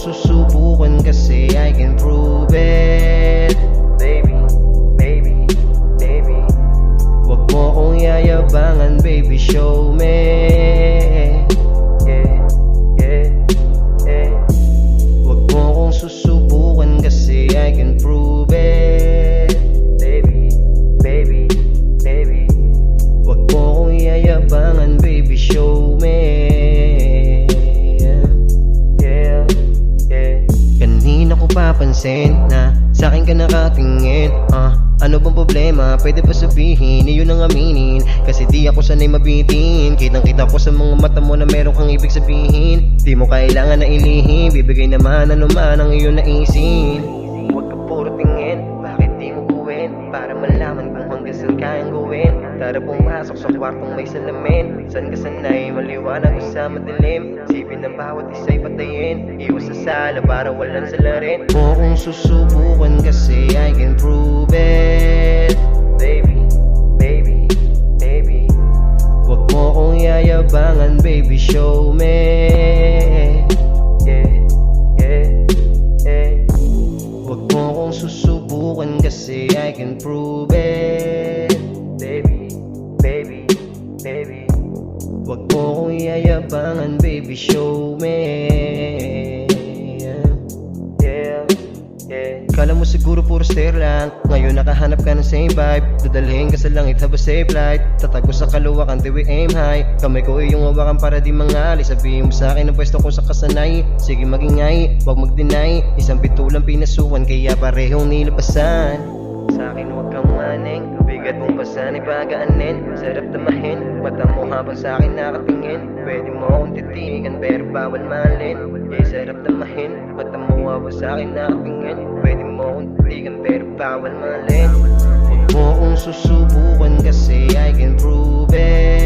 susubukan kasi I can prove it ko papansin na sa akin ka nakatingin ah, Ano bang problema? Pwede ba sabihin? Iyon ang aminin. Kasi di ako sanay mabitin. Kitang kita ko sa mga mata mo na meron kang ibig sabihin. Di mo kailangan na ilihim. Bibigay naman ano man ang iyong naisin. Huwag ka puro tingin Para malaman kung hanggang saan kayang gawin. Tara pumasok sa kwartong may salamin. San ka sanay? Maliwanag o sa madilim. Sipin ng bawat isa'y patayin. Iwas sa sala para walang salarin. Mo kung susubukan kasi I can prove it. Baby, baby, baby. Wag mo kong yayabangan baby show me I can prove it. Baby, baby, baby. Wag mo kong yayabangan baby show me. Yeah, yeah, Kala mo siguro puro stare lang. Ngayon nakahanap ka ng same vibe. Dadalhin ka sa langit haba safe flight Tatago sa kaluwakan till we aim high. Kamay ko iyong hawakan para di mangali. Sabihin mo sa akin ang pwesto ko sa kasanay. Sige magingay, wag mag-deny Isang pitulang pinasukan kaya parehong nilabasan Sa akin huwag kang maning. Bigat mong basan ipagaanin. Sarap tamahin. Mata mo habang sa akin nakatingin. Pwede mo akong titigan pero bawal malin Eh sarap tamahin. Mata mo habang sa akin nakatingin. Pwede mo akong titigan pero bawal malin Huwag mo kong susubukan kasi I can prove it